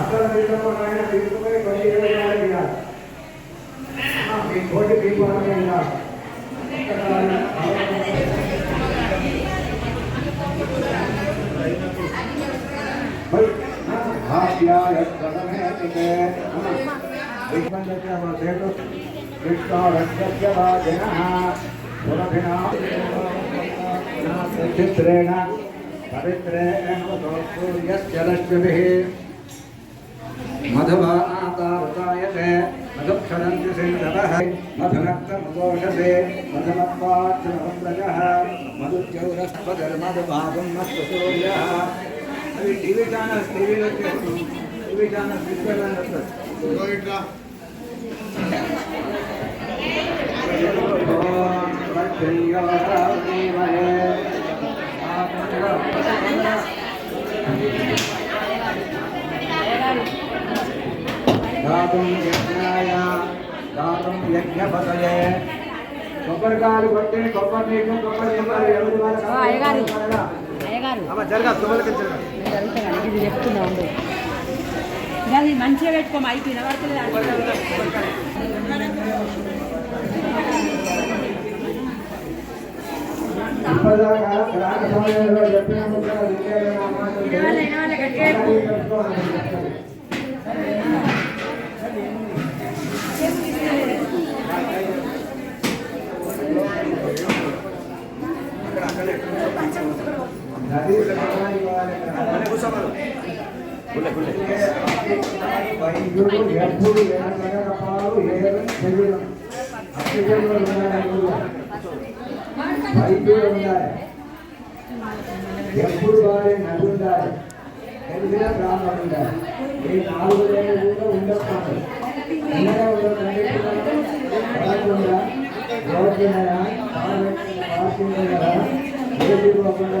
అక్కడ తీసుకుని తీసుకుని కొన్ని ఇరవై మీ కోటి దీపాలు చిత్రేణ परित्रेणवदोस्तूर्यश्चलश्चभिः मधुभानातावतायते मधुक्षरन्ति सिन्धवः मधुनक्तमुदोषसे मधुमत्वाक्षरभद्रजः मधुचौरस्पधर्मधुभागं मस्तु దాతుం యజ్ఞాయ దాతుం యజ్ఞపతయే. కొబ్బరికాయలు కొట్టి కొబ్బరి నీకు కొబ్బరి కొబ్బరి ఎవరి వాళ్ళ ఓ, అయ్యగారు. అయ్యగారు. అమ్మ జరగా తుమ్మలకి జరగా. నేను జరుగుతాను ఇది చెప్తున్నా ఉండు. ఇక అది మంచిగా పెట్టుకోమ ఇప్పటిదాకా గ్రామ సమయంలో వైద్యుడు ఎప్పుడు ఏడపాలు ఏడు శరీరం అక్షయంలో ఉండాలి. వైద్యుడు ఎప్పుడు వారి నది తెలిసిన గ్రామం ఈ నాలుగు కూడా ఉండకపోతే పార్కింగ్ ఏది పోకుండా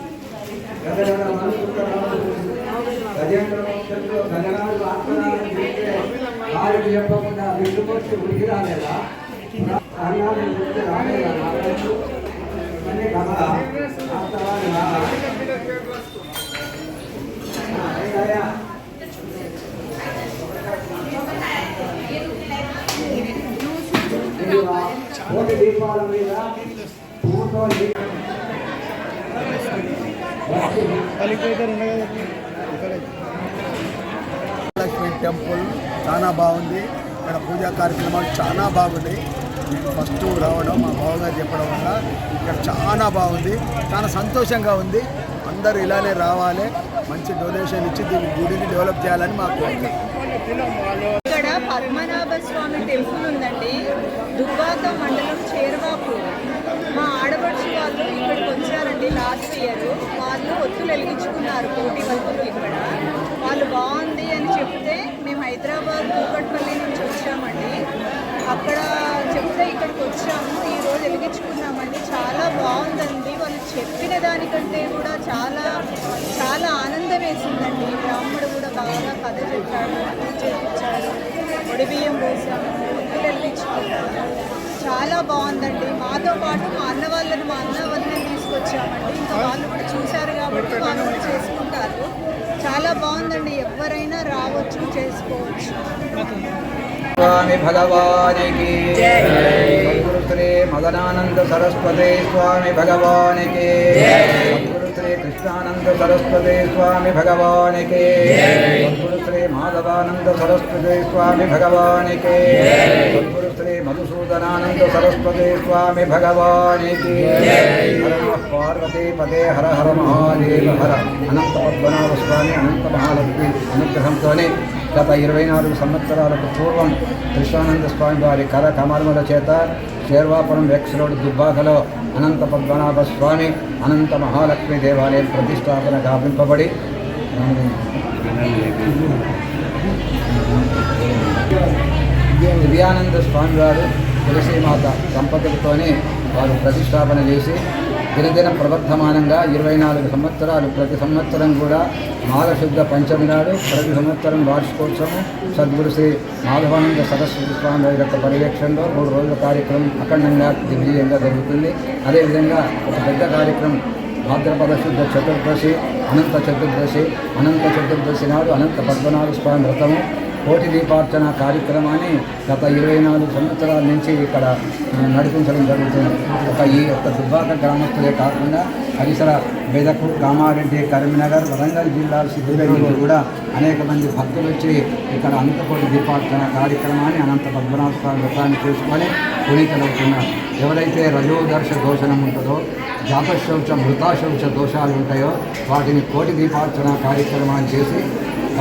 కథలు చెప్పకుండా విష్ణుమూర్తి ఉడికి రాలేదా అన్నాడు చెప్తే రాలేదా అన్నీ కమల వాస్తవాలు రాలా అయ్యా కోటి దీపాల మీద పువ్వుతో లక్ష్మీ టెంపుల్ చాలా బాగుంది. ఇక్కడ పూజా కార్యక్రమాలు చాలా బాగున్నాయి. నేను ఫస్ట్ రావడం మా బావగారు చెప్పడం వల్ల ఇక్కడ చాలా బాగుంది. చాలా సంతోషంగా ఉంది. అందరూ ఇలానే రావాలి. మంచి డొనేషన్ ఇచ్చి దీన్ని గుడిని డెవలప్ చేయాలని మా కోరిక. ఇక్కడ పద్మనాభ స్వామి టెంపుల్ ఉందండి. దుబ్బాక మండలం చేరువాపు మా ఆడపడుచు వాళ్ళు ఇక్కడికి వచ్చారండి లాస్ట్ ఇయర్ వాళ్ళు ఒత్తులు వెలిగించుకున్నారు కోటి వత్తులు ఇక్కడ. వాళ్ళు బాగుంది అని చెప్తే మేము హైదరాబాద్ కూకట్పల్లి నుంచి వచ్చామండి. అక్కడ చెప్తే ఇక్కడికి వచ్చాము. ఈ రోజు వెలిగించుకున్నామండి. చాలా బాగుందండి. వాళ్ళు చెప్పిన దానికంటే కూడా చాలా చాలా ఆనందం వేసిందండి. బ్రాహ్మడు కూడా బాగా కథ చెప్పాడు పూజ చేయించాడు. ఒడి పోసాము ఒత్తులు వెలిగించుకున్నాము. చాలా బాగుందండి. మాతో పాటు మా అన్న వాళ్ళని మా అన్న వాళ్ళని తీసుకొచ్చామండి. ఇంకా వాళ్ళు కూడా చూశారు కాబట్టి వాళ్ళు కూడా చేసుకుంటారు. చాలా బాగుందండి. ఎవరైనా రావచ్చు చేసుకోవచ్చు. స్వామి భగవానికి శ్రీ మదనానంద సరస్వతి స్వామి భగవానికి శ్రీ కృష్ణానంద సరస్వతి స్వామి భగవానికి సద్గురు శ్రీ మాధవానంద సరస్వతి స్వామి భగవానికి సద్గురు శ్రీ మధుసూదనానంద సరస్వతి స్వామి భగవానికి హర నమః పార్వతీ పదే హర హర మహాదేవ హర అనంత పద్మనాభ స్వామి అనంత మహాలక్ష్మి అనుగ్రహంతోనే గత ఇరవై నాలుగు సంవత్సరాలకు పూర్వం కృష్ణానంద స్వామి వారి కథ కమర్మల చేత శేర్వాపురం ఎక్స్ రోడ్ దుబ్బాకలో అనంత పద్మనాభ స్వామి అనంత మహాలక్ష్మి దేవాలయం ప్రతిష్టాపన గావింపబడి దివ్యానంద స్వామి వారు తులసీమాత దంపతులతోనే వారు ప్రతిష్టాపన చేసి దినదిన ప్రవర్ధమానంగా ఇరవై నాలుగు సంవత్సరాలు ప్రతి సంవత్సరం కూడా మాఘశుద్ధ పంచమి నాడు ప్రతి సంవత్సరం వార్షికోత్సవం సద్గురు శ్రీ మాధవానంద సరస్వతి స్వామి వారి యొక్క పర్యవేక్షణలో మూడు రోజుల కార్యక్రమం అఖండంగా దిగ్విజయంగా జరుగుతుంది. అదేవిధంగా ఒక పెద్ద కార్యక్రమం భాద్రపద శుద్ధ చతుర్దశి అనంత చతుర్దశి అనంత చతుర్దశి నాడు అనంత పద్మనాభ స్వామి వ్రతము కోటి దీపార్చన కార్యక్రమాన్ని గత ఇరవై నాలుగు సంవత్సరాల నుంచి ఇక్కడ నడిపించడం జరుగుతుంది. ఒక ఈ యొక్క దుబ్బాక గ్రామస్తులే కాకుండా పరిసర బెదకు కామారెడ్డి కరీంనగర్ వరంగల్ జిల్లా సిద్ధిపేట కూడా అనేక మంది భక్తులు వచ్చి ఇక్కడ అనంతకోటి దీపార్చన కార్యక్రమాన్ని అనంత పద్మనాభ స్వామి వ్రతాన్ని చేసుకొని పునీతులవుతున్నారు. ఎవరైతే రజోదర్శ దోషణం ఉంటుందో జాతశౌచ మృతాశౌచ దోషాలు ఉంటాయో వాటిని కోటి దీపార్చన కార్యక్రమాన్ని చేసి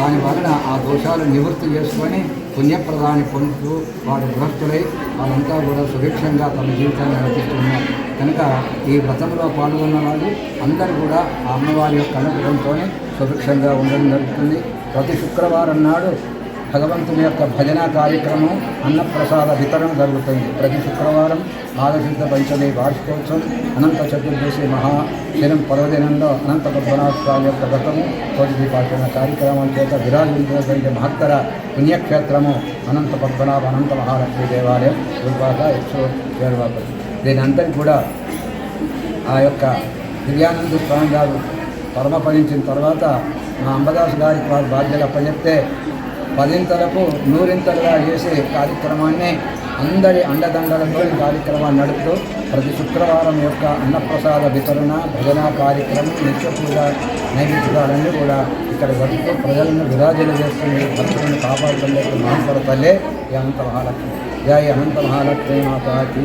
దాని వలన ఆ దోషాలు నివృత్తి చేసుకొని పుణ్యప్రదాన్ని పొందుతూ వారు గృహస్థులై వాళ్ళంతా కూడా సుభిక్షంగా తమ జీవితాన్ని నడిపిస్తున్నారు. కనుక ఈ వ్రతంలో పాల్గొన్న వాళ్ళు అందరూ కూడా ఆ అమ్మవారి యొక్క అనుగ్రహంతోనే సుభిక్షంగా ఉండడం జరుగుతుంది. ప్రతి శుక్రవారం నాడు భగవంతుని యొక్క భజన కార్యక్రమం అన్నప్రసాద వితరణ జరుగుతుంది. ప్రతి శుక్రవారం ఆగశుద్ధ పంచమి వార్షికోత్సవం అనంత చతుర్దశి మహా దినం పర్వదినంలో అనంత పద్మనాభ స్వామి యొక్క వ్రతము కోటి కార్యక్రమం చేత విరాజించినటువంటి మహత్తర పుణ్యక్షేత్రము అనంత పద్మనాభ అనంత మహాలక్ష్మి దేవాలయం దుర్బాక ఎక్సో చేరువాక దీని కూడా ఆ యొక్క దివ్యానంద స్వామి గారు పరమపదించిన తర్వాత మా అంబదాస్ గారికి వారి బాధ్యత అప్పచెప్తే పదింతలకు నూరింతలుగా చేసే కార్యక్రమాన్ని అందరి అండదండలతో ఈ కార్యక్రమాన్ని నడుపుతూ ప్రతి శుక్రవారం యొక్క అన్నప్రసాద వితరణ భజన కార్యక్రమం నిత్య పూజ నైవేద్యాలన్నీ కూడా ఇక్కడ జరుపుతూ ప్రజలను విరాజులు చేస్తుంది. భక్తులను కాపాడుతుండే మహంపర తల్లే ఈ అనంత మహాలక్ష్మి జయ అనంత మహాలక్ష్మి మాతాకి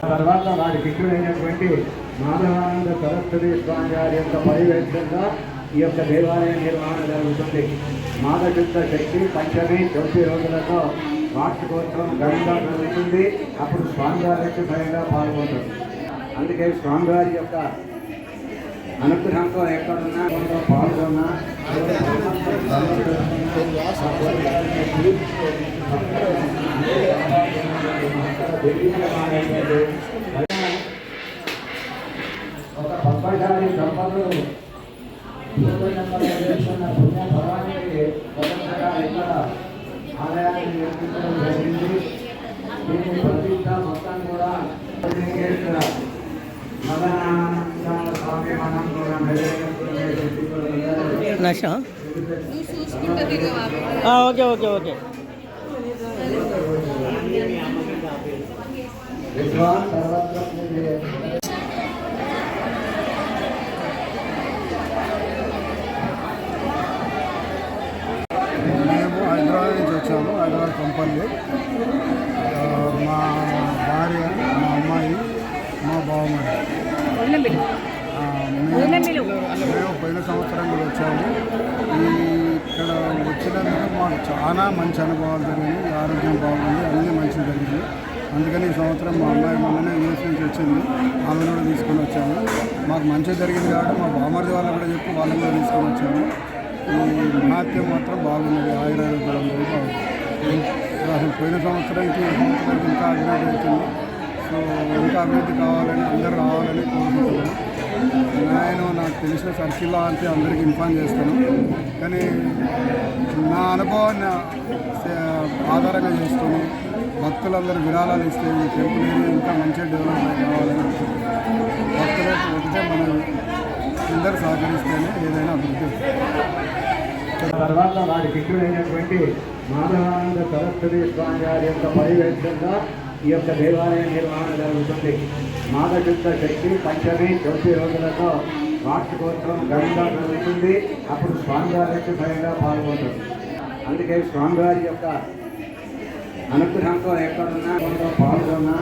తర్వాత వారి శిష్యుడైనటువంటి మాధవానంద సరస్వతి స్వామి గారి యొక్క పర్యవేక్షణగా ఈ యొక్క దేవాలయ నిర్వహణ జరుగుతుంది. మాధశుద్ధ శక్తి పంచమి తొమ్మిది రోజులతో వార్షికోత్సవం ఘనంగా జరుగుతుంది. అప్పుడు స్వామివారికి స్వయంగా పాల్గొంటారు. అందుకే స్వామివారి యొక్క అనుగ్రహంతో ఎక్కడున్నా కొంత పాల్గొన్నా ఒక పద్మశాలి దంపతులు పుణ్య మొదటగా ఇక్కడ ఆలయాన్ని నిర్మించడం జరిగింది దీని ప్రతిష్ట మొత్తం కూడా ఓకే ఓకే ఓకే. విద్వాన్ సర్వత్ర మేము హైదరాబాద్ నుంచి వచ్చాము హైదరాబాద్ కంపల్లి. మా భార్య మా అమ్మాయి మా బావమని మేము పోయిన సంవత్సరం కూడా వచ్చాము. ఇక్కడ వచ్చినందుకు మాకు చాలా మంచి అనుభవాలు జరిగింది ఆరోగ్యం బాగుంది అన్నీ మంచిగా జరిగింది. అందుకని ఈ సంవత్సరం మా అమ్మాయి మొన్ననే యూఎస్ నుంచి వచ్చింది. ఆమెను కూడా తీసుకొని వచ్చాము. మాకు మంచిగా జరిగింది కాబట్టి మా బామర్ది వాళ్ళు కూడా చెప్పి వాళ్ళని కూడా తీసుకొని వచ్చాము. ఈ మహాత్యం మాత్రం బాగున్నది. ఆయుర్వేద బాగుంది అసలు పోయిన సంవత్సరానికి ఈ సంవత్సరానికి ఇంకా అభివృద్ధి అవుతుంది. సో ఇంకా అభివృద్ధి కావాలని అందరూ రావాలని కోరుకుంటున్నాను. నేను నాకు తెలిసిన సర్కిల్లో అంటే అందరికీ ఇన్ఫార్మ్ చేస్తాను. కానీ నా అనుభవాన్ని ఆధారంగా చేసుకొని భక్తులందరూ విరాళాలు ఇస్తే ఈ టెంపుల్ ఏరియా ఇంకా మంచిగా డెవలప్ కావాలని భక్తులు ఒకటే మనం అందరూ సహకరిస్తేనే ఏదైనా అభివృద్ధి తర్వాత వారి శిష్యుడైనటువంటి మాధవానంద సరస్వతి స్వామి గారి యొక్క పర్యవేక్షణగా ఈ యొక్క దేవాలయ నిర్వహణ జరుగుతుంది. మాఘశుద్ధ శక్తి పంచమి చౌతి రోజులతో వార్షికోత్సవం ఘనంగా జరుగుతుంది. అప్పుడు స్వామివారి స్వయంగా పాల్గొంటారు అందుకే స్వామివారి యొక్క అనుగ్రహంతో ఎక్కడున్నా కొంత పాల్గొన్నా